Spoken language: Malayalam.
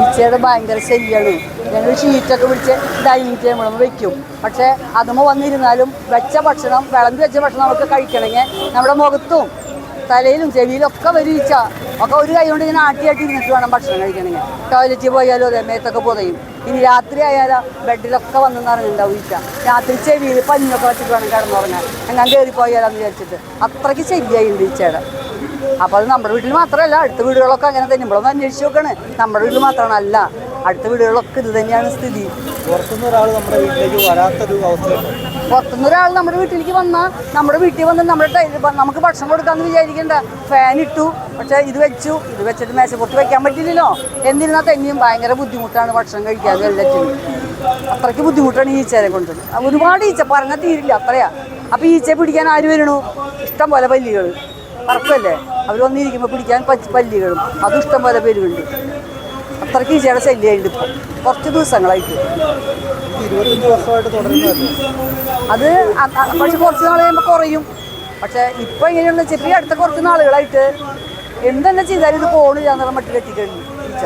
ഈച്ചയുടെ ഭയങ്കര ശല്യമാണ് ഞങ്ങൾ ഷീറ്റൊക്കെ പിടിച്ച് ഡൈനിങ് ടേബിൾ വെക്കും. പക്ഷേ അതുമ്പോൾ വന്നിരുന്നാലും വെച്ച ഭക്ഷണം വിളമ്പി വെച്ച ഭക്ഷണം നമുക്ക് കഴിക്കണമെങ്കിൽ നമ്മുടെ മുഖത്തും തലയിലും ചെവിയിലും ഒക്കെ വരും ഈച്ച ഒക്കെ ഒരു കൈ കൊണ്ട് ഇങ്ങനെ ആട്ടിയാട്ടി ഇരുന്നിട്ട് വേണം ഭക്ഷണം കഴിക്കണമെങ്കിൽ. ടോയ്ലറ്റിൽ പോയാലും അതെ മേത്തൊക്കെ പുതയും. ഇനി രാത്രി ആയാലോ ബെഡിലൊക്കെ വന്ന് നിറഞ്ഞിട്ടുണ്ടാവും ഈച്ച രാത്രി ചെവിയിൽ പഞ്ഞൊക്കെ വെച്ചിട്ട് വേണം കിടന്നുറങ്ങാൻ. എങ്ങനെ കയറി പോയാലോന്ന് വിചാരിച്ചിട്ട്. അത്രയ്ക്ക് ശരിയായിട്ടുണ്ട് ഈച്ചയുടെ അപ്പോൾ അത് നമ്മുടെ വീട്ടിൽ മാത്രമല്ല അടുത്ത വീടുകളൊക്കെ അങ്ങനെ തന്നെ. നമ്മളൊന്ന് അന്വേഷിച്ച് നോക്കാണ്. നമ്മുടെ വീട്ടിൽ മാത്രമാണ് അല്ല അടുത്ത വീടുകളൊക്കെ ഇത് തന്നെയാണ് സ്ഥിതി. പുറത്തുനിന്ന് ഒരാൾ നമ്മുടെ വീട്ടിലേക്ക് വരാത്തൊരു അവസ്ഥയാണ്. പുറത്തുനിന്ന് ഒരാൾ നമ്മുടെ വീട്ടിലേക്ക് വന്നാൽ നമ്മുടെ വീട്ടിൽ വന്ന് നമ്മുടെ നമുക്ക് ഭക്ഷണം കൊടുക്കാമെന്ന് വിചാരിക്കണ്ട. ഫാൻ ഇട്ടു പക്ഷേ ഇത് വെച്ചു. ഇത് വെച്ചിട്ട് മേശപ്പുറത്ത് വെക്കാൻ പറ്റില്ലല്ലോ. എന്നിരുന്നാൽ തന്നെയും ഭയങ്കര ബുദ്ധിമുട്ടാണ് ഭക്ഷണം കഴിക്കാതെ എല്ലാറ്റിനും അത്രയ്ക്ക് ബുദ്ധിമുട്ടാണ് ഈച്ചേനെ കൊണ്ട്. ഒരുപാട് ഈച്ച പറഞ്ഞാൽ തീരില്ല അത്രയാ. അപ്പോൾ ഈച്ചയെ പിടിക്കാൻ ആര് വരണു? ഇഷ്ടം പോലെ പല്ലികൾ പറക്കല്ലേ അവർ വന്നിരിക്കുമ്പോൾ പിടിക്കാൻ പച്ച പല്ലികളും അതും ഇഷ്ടംപോലെ പേരുണ്ട് അത്രയ്ക്ക് ഈച്ചയുടെ ശല്യമായിട്ട് ഇപ്പോൾ കുറച്ച് ദിവസങ്ങളായിട്ട്. അത് പക്ഷെ കുറച്ച് നാൾ കഴിയുമ്പോൾ കുറയും. പക്ഷേ ഇപ്പം എങ്ങനെയാണെന്ന് വെച്ചാൽ ഈ അടുത്ത കുറച്ച് നാളുകളായിട്ട് എന്തെന്നെ ചെയ്താലും ഇത് പോണില്ല എന്നുള്ള മട്ടിലെത്തിക്കഴിഞ്ഞു ഈച്ച.